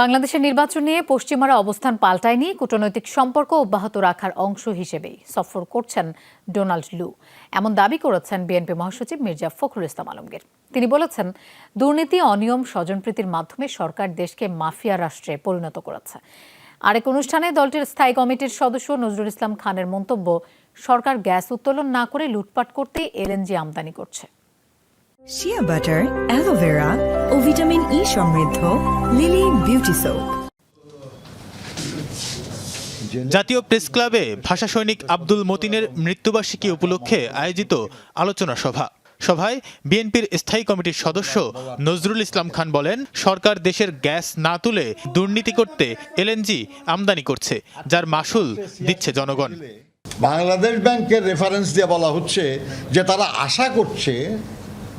বাংলাদেশের নির্বাচন নিয়ে পশ্চিমারা অবস্থান পাল্টায়নি, কূটনৈতিক সম্পর্ক অব্যাহত রাখার অংশ হিসেবেই সফর করছেন ডোনাল্ড লু। এমন দাবি করেছেন বিএনপি মহাসচিব মির্জা ফখরুল ইসলাম আলমগীর। তিনি বলেছেন, দুর্নীতি, অনিয়ম, স্বজনপ্রীতির মাধ্যমে সরকার দেশকে মাফিয়া রাষ্ট্রে পরিণত করেছে। আরেক অনুষ্ঠানে দলটির স্থায়ী কমিটির সদস্য নজরুল ইসলাম খানের মন্তব্য, সরকার গ্যাস উত্তোলন না করে লুটপাট করতে এলএনজি আমদানি করছে। শিয়া বাটার অ্যালোভেরা ও ভিটামিন ই সমৃদ্ধ লিলি বিউটি সোপ জাতীয় প্রেস ক্লাবে ভাষা সৈনিক আব্দুল মতিনের মৃত্যুবার্ষিকী উপলক্ষে আয়োজিত আলোচনা সভা। সভায় বিএনপির স্থায়ী কমিটির সদস্য নজরুল ইসলাম খান বলেন সরকার দেশের গ্যাস না তুলে দুর্নীতি করতে এলএনজি আমদানি করছে যার মাসুল দিচ্ছে জনগণ। বাংলাদেশ ব্যাংকের রেফারেন্স দিয়ে বলা হচ্ছে যে তারা আশা করছে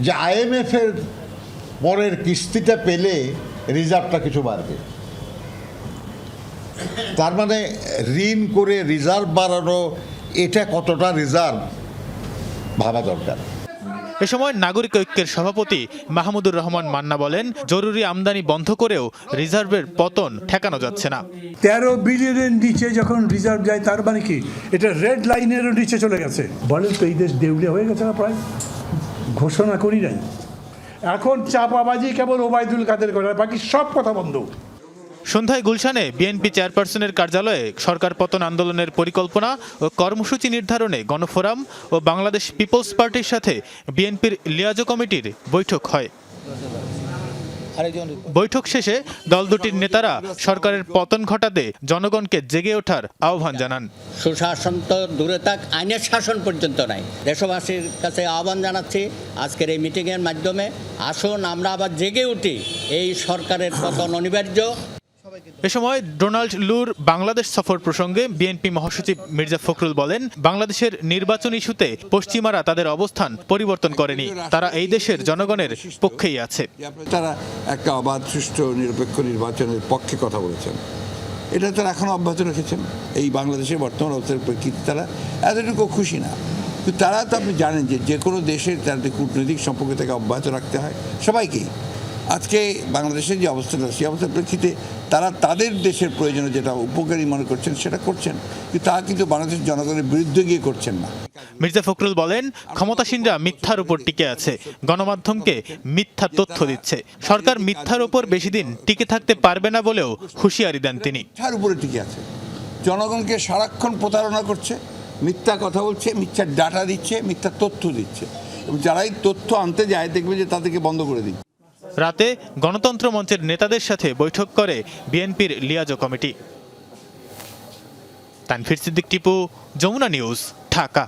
যে আইএমএফ এর পরের কিস্তিটা পেলে রিজার্ভটা কিছু বাড়বে। তার মানে ঋণ করে রিজার্ভ বাড়ানো এটা কতটা রিজার্ভ ভাবা দরকার। এ সময় নাগরিক ঐক্যের সভাপতি মাহমুদুর রহমান মান্না বলেন জরুরি আমদানি বন্ধ করেও রিজার্ভের পতন ঠেকানো যাচ্ছে না। তেরো বিলিয়নের নিচে যখন রিজার্ভ যায় তার মানে কি? এটা রেড লাইনেরও নিচে চলে গেছে। বলেন তো এই দেশ দেউলিয়া হয়ে গেছে না প্রায়? ঘোষণা করি নাই। এখন চাপাবাজি কেবল ওবায়দুল কাদের করে বাকি সব কথা বন্ধ। সন্ধ্যায় গুলশানে বিএনপি চেয়ারপারসনের কার্যালয়ে সরকার পতন আন্দোলনের পরিকল্পনা ও কর্মসূচি নির্ধারণে গণফোরাম ও বাংলাদেশ পিপলস পার্টির সাথে বিএনপির লিয়াজো কমিটির বৈঠক হয়। বৈঠক শেষে দল দুটির নেতারা সরকারের পতন ঘটাতে জনগণকে জেগে ওঠার আহ্বান জানান। সুশাসন তো দূরে থাক, আইনের শাসন পর্যন্ত নাই। দেশবাসীর কাছে আহ্বান জানাচ্ছি, আজকের এই মিটিংয়ের মাধ্যমে আসুন, আমরা আবার জেগে উঠি। এই সরকারের পতন অনিবার্য এ সময় ডোনাল্ড লুর বাংলাদেশ সফর প্রসঙ্গে বিএনপি মহাসচিব মির্জা ফখরুল বলেন, বাংলাদেশের নির্বাচন ইস্যুতে পশ্চিমারা তাদের অবস্থান পরিবর্তন করেনি। তারা এই দেশের জনগণের পক্ষেই আছে। তারা একটা অবাধ, সুষ্ঠু, নিরপেক্ষ নির্বাচনের পক্ষে কথা বলেছেন। এটা তারা এখনও অব্যাহত রেখেছেন। এই বাংলাদেশের বর্তমান অবস্থার প্রেক্ষিতে তারা এতটুকু খুশি না। তারা তো আপনি জানেন যে যে কোনো দেশের তাদের কূটনৈতিক সম্পর্ক থেকে অব্যাহত রাখতে হয় সবাইকেই। আজকে বাংলাদেশের যে অবস্থাটা সেই অবস্থার প্রেক্ষিতে তারা তাদের দেশের প্রয়োজনে যেটা উপকারী মনে করছেন সেটা করছেন। কিন্তু তারা কিন্তু বাংলাদেশের জনগণের বিরুদ্ধে গিয়ে করছেন না। মির্জা ফখরুল বলেন ক্ষমতাসীনরা মিথ্যার উপর টিকে আছে। গণমাধ্যমকে মিথ্যা তথ্য দিচ্ছে। সরকার মিথ্যার উপর বেশি দিন টিকে থাকতে পারবে না বলেও হুঁশিয়ারি দেন তিনি। মিথ্যার উপরে টিকে আছে। জনগণকে সারাক্ষণ প্রতারণা করছে মিথ্যা কথা বলছে মিথ্যা ডাটা দিচ্ছে মিথ্যা তথ্য দিচ্ছে। এবং যারাই তথ্য আনতে যায় দেখবে যে তাদেরকে বন্ধ করে দিচ্ছে। রাতে গণতন্ত্র মঞ্চের নেতাদের সাথে বৈঠক করে বিএনপির liaison committee. Tanfir Siddique Tipu, Jamuna news, Dhaka.